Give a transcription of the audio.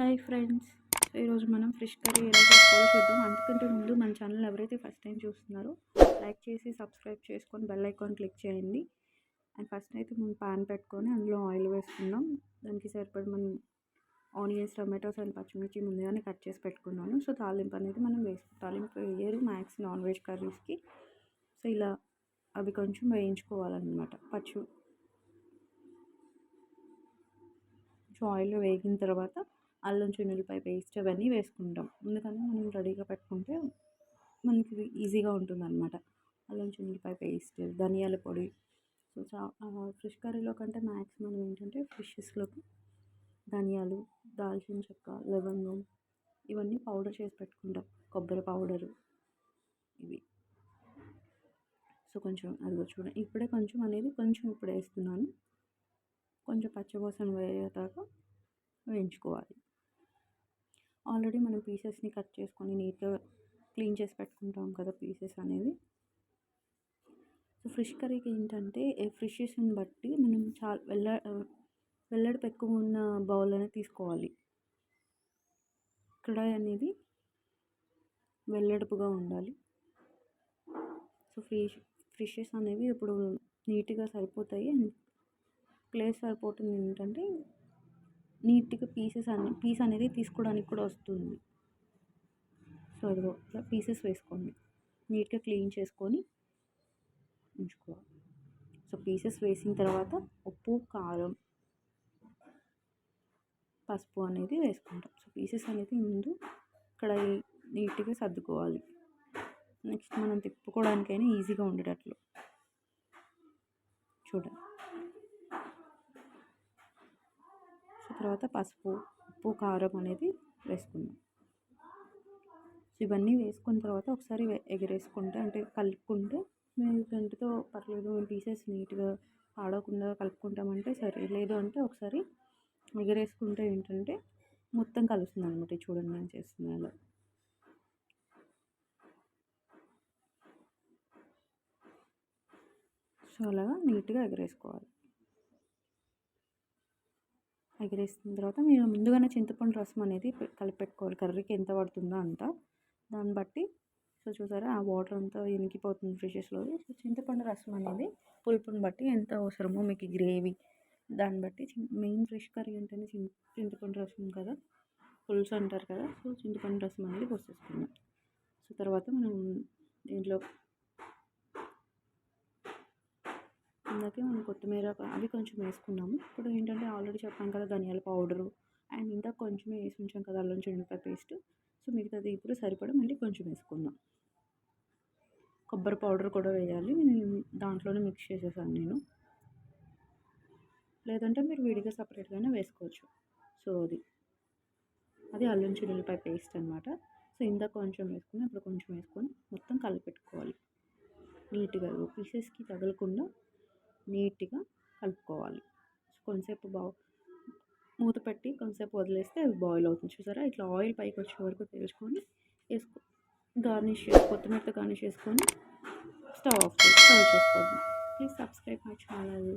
Hi friends. ఈరోజు మనం fish curry ఎలా చేసుకోవాలో చూద్దాం. అందుకంటే ముందు మన ఛానల్ ఎవరైతే ఫస్ట్ టైం చూస్తున్నారో లైక్ చేసి సబ్స్క్రైబ్ చేసుకొని బెల్ ఐకాన్ క్లిక్ చేయండి. అండ్ ఫస్ట్ అయితే మనం పాన్ పెట్టుకొని అందులో ఆయిల్ వేసుకుందాం. దానికి సరిపడి మనం ఆనియన్స్ టమాటోస్ అండ్ పచ్చిమిర్చి ముందుగానే కట్ చేసి పెట్టుకున్నాను. సో తాలింపు అనేది మనం వేసుకుంటాం తాలింపు వేయరు. మ్యాక్స్ నాన్ వెజ్ కర్రీస్కి. సో ఇలా అవి కొంచెం వేయించుకోవాలన్నమాట. పచ్చి ఆయిల్ వేగిన తర్వాత అల్లం చిన్నులపాయ పేస్ట్ అవన్నీ వేసుకుంటాం. ఎందుకంటే మనం రెడీగా పెట్టుకుంటే మనకి ఈజీగా ఉంటుంది అనమాట అల్లం చిన్నులపాయ పేస్ట్ ధనియాల పొడి. సో చా ఫిష్ కర్రీలో కంటే మ్యాక్సిమం ఏంటంటే ఫిషెస్లోకి ధనియాలు దాల్చిన చెక్క లవంగం ఇవన్నీ పౌడర్ చేసి పెట్టుకుంటాం. కొబ్బరి పౌడరు ఇవి. సో కొంచెం అదిగో చూడండి. ఇప్పుడే కొంచెం అనేది కొంచెం ఇప్పుడు వేస్తున్నాను. కొంచెం పచ్చబోసం వేయేదాకా వేయించుకోవాలి. ఆల్రెడీ మనం పీసెస్ని కట్ చేసుకొని నీట్గా క్లీన్ చేసి పెట్టుకుంటాం కదా పీసెస్ అనేది సో ఫిష్ కర్రీకి ఏంటంటే ఫిషెస్ని బట్టి మనం చాలా వెళ్ళ వెల్లడిపు ఎక్కువ ఉన్న బౌల్ అనేది తీసుకోవాలి. కడాయి అనేది వెల్లడుపుగా ఉండాలి. సో ఫిష్ ఫిషెస్ అనేవి ఇప్పుడు నీట్గా సరిపోతాయి. అండ్ ప్లేస్ సరిపోతుంది ఏంటంటే నీట్గా పీసెస్ అన్ని పీస్ అనేది తీసుకోవడానికి కూడా వస్తుంది. సో అదిగో ఇట్లా పీసెస్ వేసుకోండి. నీట్గా క్లీన్ చేసుకొని ఉంచుకోవాలి. సో పీసెస్ వేసిన తర్వాత ఉప్పు కారం పసుపు అనేది వేసుకుంటాం. సో పీసెస్ అనేది ముందు ఇక్కడ నీట్గా సర్దుకోవాలి. నెక్స్ట్ మనం తిప్పుకోవడానికైనా ఈజీగా ఉండేటట్లు. చూడండి. తర్వాత పసుపు ఉప్పు కారం అనేది వేసుకుందాం. ఇవన్నీ వేసుకున్న తర్వాత ఒకసారి ఎగరేసుకుంటే అంటే కలుపుకుంటే మేము గంటతో పర్లేదు పీసెస్ నీట్గా పాడకుండా కలుపుకుంటామంటే సరే లేదు అంటే ఒకసారి ఎగరేసుకుంటే ఏంటంటే మొత్తం కలుస్తుంది అనమాట చూడండి నేను చేస్తున్నా అలా సో అలాగా నీట్గా ఎగరేసుకోవాలి. ఎగరేసిన తర్వాత మీరు ముందుగానే చింతపండు రసం అనేది కలిపి పెట్టుకోవాలి. కర్రీకి ఎంత పడుతుందో అంత. దాన్ని బట్టి సో చూసారా ఆ వాటర్ అంతా ఇనికిపోతుంది ఫిషెస్లో సో చింతపండు రసం అనేది పులుపుని బట్టి ఎంత అవసరమో మీకు గ్రేవీ దాన్ని బట్టి మెయిన్ ఫిష్ కర్రీ అంటేనే చింతపండు రసం కదా. పులుసు అంటారు కదా. సో చింతపండు రసం అనేది పోసేసుకుందాం. సో తర్వాత మనం దీంట్లో ఇందాకే మనం కొత్తిమీర అవి కొంచెం వేసుకున్నాము. ఇప్పుడు ఏంటంటే ఆల్రెడీ చెప్పాను కదా ధనియాల పౌడరు. అండ్ ఇంకా కొంచెం వేసి ఉంచాం కదా అల్లం చిన్నపాయ పేస్ట్. సో మిగతాది ఇప్పుడు సరిపడా మళ్ళీ కొంచెం వేసుకుందాం. కొబ్బరి పౌడర్ కూడా వేయాలి. నేను దాంట్లోనే మిక్స్ చేసేసాను నేను. లేదంటే మీరు విడిగా సపరేట్గానే వేసుకోవచ్చు. సో అది. అది అల్లం చిల్లిపాయ పేస్ట్ అనమాట సో ఇందాక కొంచెం వేసుకుని ఇప్పుడు కొంచెం వేసుకొని మొత్తం కలిపెట్టుకోవాలి. నీట్గా పీసెస్కి తగలకుండా నీట్గా కలుపుకోవాలి. కొంతసేపు బా మూత పెట్టి కొంతసేపు వదిలేస్తే అది బాయిల్ అవుతుంది. చూసారా? ఇట్లా ఆయిల్ పైకి వచ్చే వరకు తెలుసుకొని వేసుకో గార్నిష్ చేసి కొత్తిమీరతో గార్నిష్ చేసుకొని స్టవ్ ఆఫ్ చేసి సర్వ్ చేసుకోండి ప్లీజ్ సబ్స్క్రైబ్ మై ఛానల్.